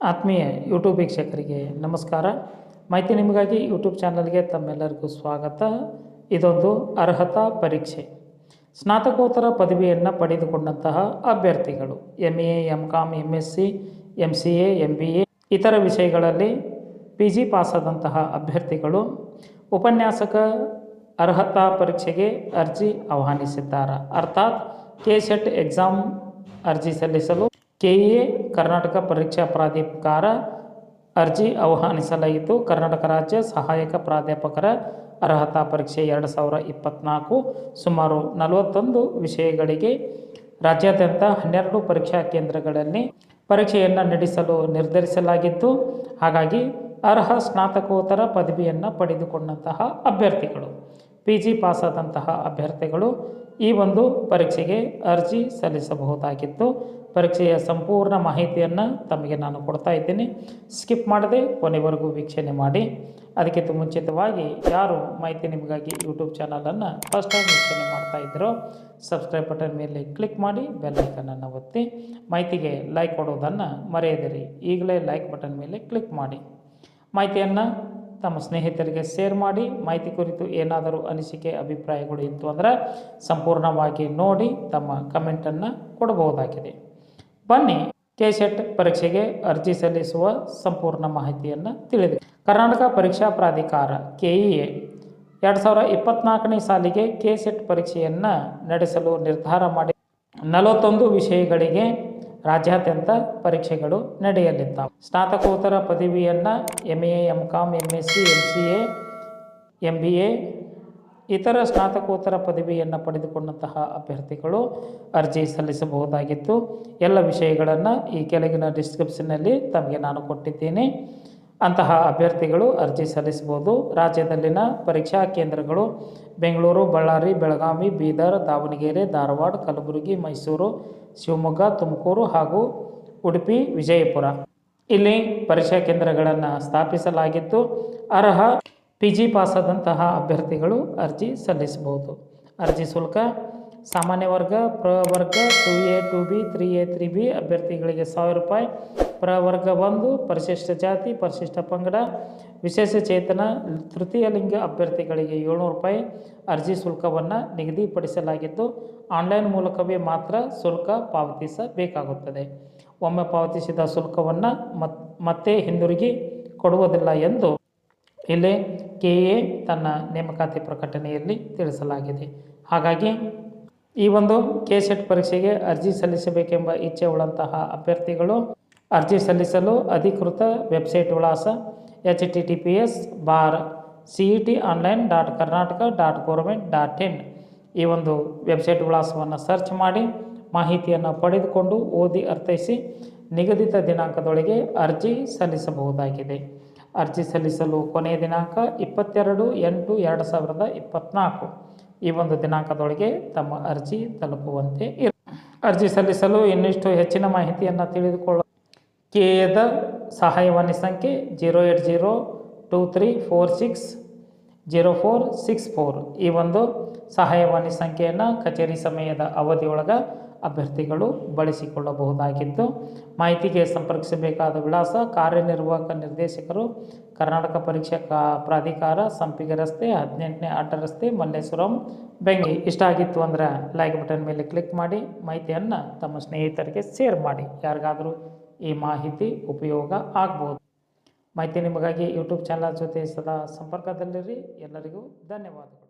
ಆತ್ಮೀಯ ಯೂಟ್ಯೂಬ್ ವೀಕ್ಷಕರಿಗೆ ನಮಸ್ಕಾರ. ಮಾಹಿತಿ ನಿಮಗಾಗಿ ಯೂಟ್ಯೂಬ್ ಚಾನಲ್ಗೆ ತಮ್ಮೆಲ್ಲರಿಗೂ ಸ್ವಾಗತ. ಇದೊಂದು ಅರ್ಹತಾ ಪರೀಕ್ಷೆ. ಸ್ನಾತಕೋತ್ತರ ಪದವಿಯನ್ನು ಪಡೆದುಕೊಂಡಂತಹ ಅಭ್ಯರ್ಥಿಗಳು M A M com M S C M C A M B A ಇತರ ವಿಷಯಗಳಲ್ಲಿ ಪಿ ಜಿ ಪಾಸಾದಂತಹ ಅಭ್ಯರ್ಥಿಗಳು ಉಪನ್ಯಾಸಕ ಅರ್ಹತಾ ಪರೀಕ್ಷೆಗೆ ಅರ್ಜಿ ಆಹ್ವಾನಿಸಿದ್ದಾರೆ. ಅರ್ಥಾತ್ ಕೆ ಸೆಟ್ ಎಕ್ಸಾಮ್ ಅರ್ಜಿ ಸಲ್ಲಿಸಲು ಕೆಇಎ ಕರ್ನಾಟಕ ಪರೀಕ್ಷಾ ಪ್ರಾಧಿಕಾರ ಅರ್ಜಿ ಆಹ್ವಾನಿಸಲಾಯಿತು. ಕರ್ನಾಟಕ ರಾಜ್ಯ ಸಹಾಯಕ ಪ್ರಾಧ್ಯಾಪಕರ ಅರ್ಹತಾ ಪರೀಕ್ಷೆ ಎರಡು ಸಾವಿರ ಇಪ್ಪತ್ತ್ನಾಲ್ಕು ಸುಮಾರು ನಲವತ್ತೊಂದು ವಿಷಯಗಳಿಗೆ ರಾಜ್ಯಾದ್ಯಂತ ಹನ್ನೆರಡು ಪರೀಕ್ಷಾ ಕೇಂದ್ರಗಳಲ್ಲಿ ಪರೀಕ್ಷೆಯನ್ನು ನಡೆಸಲು ನಿರ್ಧರಿಸಲಾಗಿತ್ತು. ಹಾಗಾಗಿ ಅರ್ಹ ಸ್ನಾತಕೋತ್ತರ ಪದವಿಯನ್ನು ಪಡೆದುಕೊಂಡಂತಹ ಅಭ್ಯರ್ಥಿಗಳು ಪಿ ಜಿ ಪಾಸಾದಂತಹ ಅಭ್ಯರ್ಥಿಗಳು ಈ ಒಂದು ಪರೀಕ್ಷೆಗೆ ಅರ್ಜಿ ಸಲ್ಲಿಸಬಹುದಾಗಿತ್ತು. ಪರೀಕ್ಷೆಯ ಸಂಪೂರ್ಣ ಮಾಹಿತಿಯನ್ನು ತಮಗೆ ನಾನು ಕೊಡ್ತಾ ಇದ್ದೀನಿ. ಸ್ಕಿಪ್ ಮಾಡದೆ ಕೊನೆವರೆಗೂ ವೀಕ್ಷಣೆ ಮಾಡಿ. ಅದಕ್ಕಿಂತ ಮುಂಚಿತವಾಗಿ ಯಾರು ಮಾಹಿತಿ ನಿಮಗಾಗಿ ಯೂಟ್ಯೂಬ್ ಚಾನಲನ್ನು ಫಸ್ಟ್ ಟೈಮ್ ವೀಕ್ಷಣೆ ಮಾಡ್ತಾ ಸಬ್ಸ್ಕ್ರೈಬ್ ಬಟನ್ ಮೇಲೆ ಕ್ಲಿಕ್ ಮಾಡಿ ಬೆಲ್ಲೈಕನನ್ನು ಒತ್ತಿ. ಮಾಹಿತಿಗೆ ಲೈಕ್ ಕೊಡುವುದನ್ನು ಮರೆಯದಿರಿ. ಈಗಲೇ ಲೈಕ್ ಬಟನ್ ಮೇಲೆ ಕ್ಲಿಕ್ ಮಾಡಿ. ಮಾಹಿತಿಯನ್ನು ತಮ್ಮ ಸ್ನೇಹಿತರಿಗೆ ಶೇರ್ ಮಾಡಿ, ಮಾಹಿತಿ ಕುರಿತು ಏನಾದರೂ ಅನಿಸಿಕೆ, ಅಭಿಪ್ರಾಯಗಳು ಇತ್ತು ಅಂದರೆ ಸಂಪೂರ್ಣವಾಗಿ ನೋಡಿ ತಮ್ಮ ಕಮೆಂಟನ್ನು ಕೊಡಬಹುದಾಗಿದೆ. ಬನ್ನಿ ಕೆ ಸೆಟ್ ಪರೀಕ್ಷೆಗೆ ಅರ್ಜಿ ಸಲ್ಲಿಸುವ ಸಂಪೂರ್ಣ ಮಾಹಿತಿಯನ್ನು ತಿಳಿದು ಕರ್ನಾಟಕ ಪರೀಕ್ಷಾ ಪ್ರಾಧಿಕಾರ ಕೆಇಎ ಎರಡು ಸಾವಿರ ಇಪ್ಪತ್ನಾಲ್ಕನೇ ಸಾಲಿಗೆ ಕೆ ಸೆಟ್ ಪರೀಕ್ಷೆಯನ್ನು ನಡೆಸಲು ನಿರ್ಧಾರ ಮಾಡಿ ನಲವತ್ತೊಂದು ವಿಷಯಗಳಿಗೆ ರಾಜ್ಯಾದ್ಯಂತ ಪರೀಕ್ಷೆಗಳು ನಡೆಯಲಿದ್ದಾವೆ. ಸ್ನಾತಕೋತ್ತರ ಪದವಿಯನ್ನು M A M com M S C M C A M B A ಇತರ ಸ್ನಾತಕೋತ್ತರ ಪದವಿಯನ್ನು ಪಡೆದುಕೊಂಡಂತಹ ಅಭ್ಯರ್ಥಿಗಳು ಅರ್ಜಿ ಸಲ್ಲಿಸಬಹುದಾಗಿತ್ತು. ಎಲ್ಲ ವಿಷಯಗಳನ್ನು ಈ ಕೆಳಗಿನ ಡಿಸ್ಕ್ರಿಪ್ಷನ್ನಲ್ಲಿ ತಮಗೆ ನಾನು ಕೊಟ್ಟಿದ್ದೀನಿ. ಅಂತಹ ಅಭ್ಯರ್ಥಿಗಳು ಅರ್ಜಿ ಸಲ್ಲಿಸಬಹುದು. ರಾಜ್ಯದಲ್ಲಿನ ಪರೀಕ್ಷಾ ಕೇಂದ್ರಗಳು ಬೆಂಗಳೂರು, ಬಳ್ಳಾರಿ, ಬೆಳಗಾವಿ, ಬೀದರ್, ದಾವಣಗೆರೆ, ಧಾರವಾಡ, ಕಲಬುರಗಿ, ಮೈಸೂರು, ಶಿವಮೊಗ್ಗ, ತುಮಕೂರು ಹಾಗೂ ಉಡುಪಿ, ವಿಜಯಪುರ. ಇಲ್ಲಿ ಪರೀಕ್ಷಾ ಕೇಂದ್ರಗಳನ್ನು ಸ್ಥಾಪಿಸಲಾಗಿದ್ದು ಅರ್ಹ ಪಿ ಜಿ ಪಾಸಾದಂತಹ ಅಭ್ಯರ್ಥಿಗಳು ಅರ್ಜಿ ಸಲ್ಲಿಸಬಹುದು. ಅರ್ಜಿ ಶುಲ್ಕ ಸಾಮಾನ್ಯ ವರ್ಗ ಪ್ರವರ್ಗ two A, two B, three A, three B ಅಭ್ಯರ್ಥಿಗಳಿಗೆ ಸಾವಿರ ರೂಪಾಯಿ. ಪ್ರವರ್ಗ ಒಂದು, ಪರಿಶಿಷ್ಟ ಜಾತಿ, ಪರಿಶಿಷ್ಟ ಪಂಗಡ, ವಿಶೇಷ ಚೇತನ, ತೃತೀಯ ಲಿಂಗ ಅಭ್ಯರ್ಥಿಗಳಿಗೆ ಏಳ್ನೂರು ರೂಪಾಯಿ ಅರ್ಜಿ ಶುಲ್ಕವನ್ನು ನಿಗದಿಪಡಿಸಲಾಗಿದ್ದು, ಆನ್ಲೈನ್ ಮೂಲಕವೇ ಮಾತ್ರ ಶುಲ್ಕ ಪಾವತಿಸಬೇಕಾಗುತ್ತದೆ. ಒಮ್ಮೆ ಪಾವತಿಸಿದ ಶುಲ್ಕವನ್ನು ಮತ್, ಮತ್ತೆ ಹಿಂದಿರುಗಿ ಕೊಡುವುದಿಲ್ಲ ಎಂದು ಇಲ್ಲಿ ಕೆ ತನ್ನ ನೇಮಕಾತಿ ಪ್ರಕಟಣೆಯಲ್ಲಿ ತಿಳಿಸಲಾಗಿದೆ. ಹಾಗಾಗಿ ಈ ಒಂದು ಕೆ ಸೆಟ್ ಪರೀಕ್ಷೆಗೆ ಅರ್ಜಿ ಸಲ್ಲಿಸಬೇಕೆಂಬ ಇಚ್ಛೆ ಉಳ್ಳಂತಹ ಅಭ್ಯರ್ಥಿಗಳು ಅರ್ಜಿ ಸಲ್ಲಿಸಲು ಅಧಿಕೃತ ವೆಬ್ಸೈಟ್ ವಿಳಾಸ H T T P S bar C E T online dot Karnataka dot government dot in ಈ ಒಂದು ವೆಬ್ಸೈಟ್ ವಿಳಾಸವನ್ನು ಸರ್ಚ್ ಮಾಡಿ ಮಾಹಿತಿಯನ್ನು ಪಡೆದುಕೊಂಡು ಓದಿ ಅರ್ಥೈಸಿ ನಿಗದಿತ ದಿನಾಂಕದೊಳಗೆ ಅರ್ಜಿ ಸಲ್ಲಿಸಬಹುದಾಗಿದೆ. ಅರ್ಜಿ ಸಲ್ಲಿಸಲು ಕೊನೆಯ ದಿನಾಂಕ ಇಪ್ಪತ್ತೆರಡು ಎಂಟು ಎರಡು ಸಾವಿರದ ಇಪ್ಪತ್ತ್ನಾಲ್ಕು ಈ ಒಂದು ದಿನಾಂಕದೊಳಗೆ ತಮ್ಮ ಅರ್ಜಿ ತಲುಪುವಂತೆ ಇರ ಅರ್ಜಿ ಸಲ್ಲಿಸಲು ಇನ್ನಿಷ್ಟು ಹೆಚ್ಚಿನ ಮಾಹಿತಿಯನ್ನು ತಿಳಿದುಕೊಳ್ಳ ಕೆಎದ ಸಹಾಯವಾಣಿ ಸಂಖ್ಯೆ zero eight zero two three four six zero four six four. ಈ ಒಂದು ಸಹಾಯವಾಣಿ ಸಂಖ್ಯೆಯನ್ನು ಕಚೇರಿ ಸಮಯದ ಅವಧಿಯೊಳಗೆ ಅಭ್ಯರ್ಥಿಗಳು ಬಳಸಿಕೊಳ್ಳಬಹುದಾಗಿದ್ದು ಮಾಹಿತಿಗೆ ಸಂಪರ್ಕಿಸಬೇಕಾದ ವಿಳಾಸ ಕಾರ್ಯನಿರ್ವಾಹಕ ನಿರ್ದೇಶಕರು, ಕರ್ನಾಟಕ ಪರೀಕ್ಷಾ ಕಾ, ಪ್ರಾಧಿಕಾರ, ಸಂಪಿಗೆ ರಸ್ತೆ, ಹದಿನೆಂಟನೇ ಅಡ್ಡ ರಸ್ತೆ, ಮಲ್ಲೇಶ್ವರಂ ಬೆಂಗಿ ಇಷ್ಟ ಆಗಿತ್ತು ಅಂದರೆ ಲೈಕ್ ಬಟನ್ ಮೇಲೆ ಕ್ಲಿಕ್ ಮಾಡಿ, ಮಾಹಿತಿಯನ್ನು ತಮ್ಮ ಸ್ನೇಹಿತರಿಗೆ ಶೇರ್ ಮಾಡಿ. ಯಾರಿಗಾದರೂ ಈ ಮಾಹಿತಿ ಉಪಯೋಗ ಆಗ್ಬೋದು. ಮಾಹಿತಿ ನಿಮಗಾಗಿ ಯೂಟ್ಯೂಬ್ ಚಾನಲ್ ಜೊತೆ ಸದಾ ಸಂಪರ್ಕದಲ್ಲಿರಿ. ಎಲ್ಲರಿಗೂ ಧನ್ಯವಾದಗಳು.